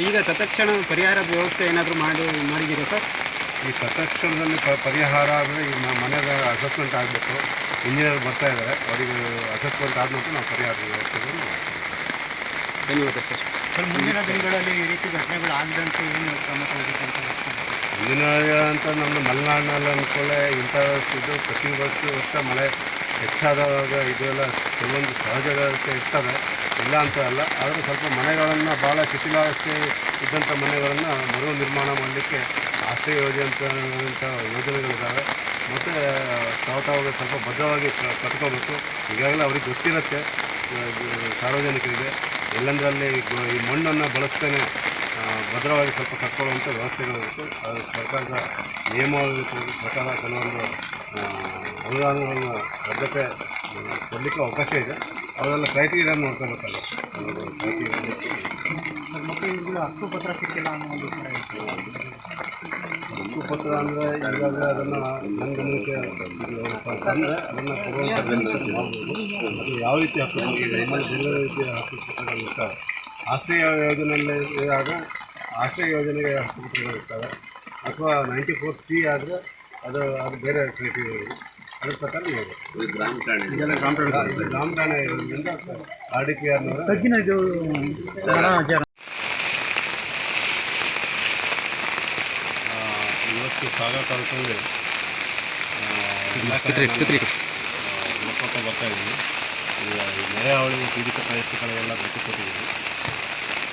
ಈಗ ತತ್ಕ್ಷಣ ಪರಿಹಾರದ ವ್ಯವಸ್ಥೆ ಏನಾದರೂ ಮಾಡಿ ಮಾಡಿದ್ದೀರಾ ಸರ್? ಈ ತತ್ಕ್ಷಣದಲ್ಲಿ ಪ ಪರಿಹಾರ ಆದರೆ ಈ ಮನೆಯ ಅಸೆಸ್ಮೆಂಟ್ ಆಗಬೇಕು. ಇಂಜಿನಿಯರ್ ಬರ್ತಾ ಇದ್ದಾರೆ. ಅವರಿಗೆ ಅಸೆಸ್ಮೆಂಟ್ ಆದ ನಂತರ ನಾವು ಪರಿಹಾರದ ವ್ಯವಸ್ಥೆಗಳನ್ನು ಮಾಡ್ತೀವಿ. ಧನ್ಯವಾದ ಸರ್. ಸರ್ ಮುಂದಿನ ದಿನಗಳಲ್ಲಿ ಈ ರೀತಿ ಘಟನೆಗಳು ಆಗದಂತೆ ಏನು ಕ್ರಮ ಮುಂದಿನ ಅಂತ ನಮ್ಮದು ಮಲೆನಾಡಿನಲ್ಲಿ ಅಂದ್ಕೊಳ್ಳೆ ಇಂಥ ಇದು ಪ್ರತಿ ವರ್ಷ ವರ್ಷ ಮಳೆ ಹೆಚ್ಚಾದಾಗ ಇದೆಲ್ಲ ಕೆಲವೊಂದು ಸಹಜ ಇರ್ತವೆ ಇಲ್ಲ ಅಂತ ಅಲ್ಲ. ಆದರೆ ಸ್ವಲ್ಪ ಮನೆಗಳನ್ನು ಭಾಳ ಶಿಥಿಲಾವಸ್ಥೆ ಇದ್ದಂಥ ಮನೆಗಳನ್ನು ಮರು ನಿರ್ಮಾಣ ಮಾಡಲಿಕ್ಕೆ ಆಶ್ರಯ ಯೋಜನೆ ಅಂತ ಯೋಜನೆಗಳಿದ್ದಾವೆ ಮತ್ತು, ತಾವು ತಾವಾಗ ಸ್ವಲ್ಪ ಭದ್ರವಾಗಿ ಕಟ್ಕೋಬೇಕು. ಈಗಾಗಲೇ ಅವ್ರಿಗೆ ಗೊತ್ತಿರುತ್ತೆ ಸಾರ್ವಜನಿಕರಿಗೆ. ಎಲ್ಲಂದರಲ್ಲಿ ಈ ಮಣ್ಣನ್ನು ಬಳಸ್ತೇನೆ ಭದ್ರವಾಗಿ ಸ್ವಲ್ಪ ಕಟ್ಕೊಳ್ಳುವಂಥ ವ್ಯವಸ್ಥೆಗಳಿರುತ್ತೆ ಅದು ಸರ್ಕಾರದ ನಿಯಮಾವಳಿ ಪ್ರಕಾರ ಕೆಲವೊಂದು ಅನುದಾನಗಳನ್ನು ಬದ್ಧತೆ ಕೊಡಲಿಕ್ಕೆ ಅವಕಾಶ ಇದೆ. ಅವರೆಲ್ಲ ಕ್ರೈಟೀರಿಯಾ ನೋಡ್ಕೋಬೇಕಲ್ಲ ಸರ್ ಇದು ಹಕ್ಕುಪತ್ರ ಸಿಕ್ಕಿಲ್ಲ ಅನ್ನೋ ಒಂದು. ಹಕ್ಕುಪತ್ರ ಅಂದರೆ ಈಗಾಗಲೇ ಅದನ್ನು ನನ್ನ ಗಮನಕ್ಕೆ ಅಂದರೆ ಅದನ್ನು ಕೊಡುವಂಥ ಮಾಡ್ಬೋದು. ಅದು ಯಾವ ರೀತಿ ಹಕ್ಕು ನಮ್ಮಲ್ಲಿ ಬೇರೆ ರೀತಿಯ ಹಕ್ಕುಪತ್ರಗಳು ಇರ್ತವೆ. ಆಶ್ರಯ ಯೋಜನೆಯಲ್ಲಿ ಆಗ ಆಶ್ರಯ ಯೋಜನೆಗೆ ಹಕ್ಕುಪತ್ರಗಳಿರ್ತವೆ ಅಥವಾ ನೈಂಟಿ ಫೋರ್ ಸಿ ಆದರೆ ಅದು ಅದು ಬೇರೆ ಕ್ರಿಯೇಟಿವ್ ಇದೆ ಅದ್ರ ಪ್ರಕಾರ ನೋಡಬೇಕು ಗ್ರಾಮ ಠಾಣೆ. ಗ್ರಾಮ ಠಾಣೆ. ಇರೋದ್ರಿಂದ ಆರ್ ಡಿ ಪಿ ಆರ್ನವರ ತಗ್ಗಿನ ಇದು ಆ, ಇವತ್ತು ಸಾಗರ ತಾಲೂಕಲ್ಲಿ ನೋಡ್ಕೊತಾ ಬರ್ತಾ ಇದ್ದೀವಿ ಈಗ ಈ ನೆರೆ ಹಾವಳಿ ಪೀಡಿತ ಪ್ರದೇಶಗಳೆಲ್ಲ ಭೇಟಿ ಕೊಟ್ಟಿದ್ದೀವಿ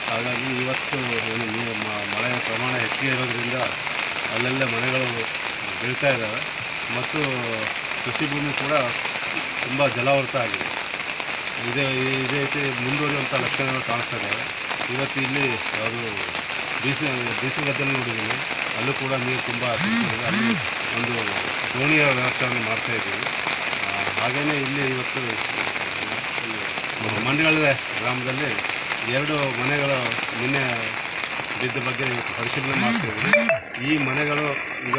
ಹಾಗಾಗಿ ಇವತ್ತು ಏನು ಮಳೆಯ ಪ್ರಮಾಣ ಹೆಚ್ಚಿಗೆ ಇರೋದ್ರಿಂದ ಅಲ್ಲೆಲ್ಲ ಮನೆಗಳು ಬೀಳ್ತಾ ಇದ್ದಾವೆ. ಮತ್ತು ಕೃಷಿ ಭೂಮಿ ಕೂಡ ತುಂಬ ಜಲಾವೃತ ಆಗಿದೆ. ಇದೇ ಇದೇ ರೀತಿ ಮುಂದುವರಿಯುವಂಥ ಲಕ್ಷಣಗಳು ಕಾಣಿಸ್ತಾ ಇದ್ದಾವೆ. ಇವತ್ತು ಇಲ್ಲಿ ಅದು ಬೀಸಿ ಬೀಸುಗದ್ದನ್ನು ನೋಡಿದ್ದೀನಿ. ಅಲ್ಲೂ ಕೂಡ ನೀರು ತುಂಬ ಅಲ್ಲಿ ಒಂದು ದೋಣಿಯ ವ್ಯವಸ್ಥೆಯನ್ನು ಮಾಡ್ತಾ ಇದ್ದೀವಿ. ಹಾಗೆಯೇ ಇಲ್ಲಿ ಇವತ್ತು ಮಂಡಗಳ ಗ್ರಾಮದಲ್ಲಿ ಎರಡು ಮನೆಗಳು ನಿನ್ನೆ ಬಿದ್ದ ಬಗ್ಗೆ ಪರಿಶೀಲನೆ ಮಾಡ್ತಾ ಇದ್ದೀವಿ. ಈ ಮನೆಗಳು ಈಗ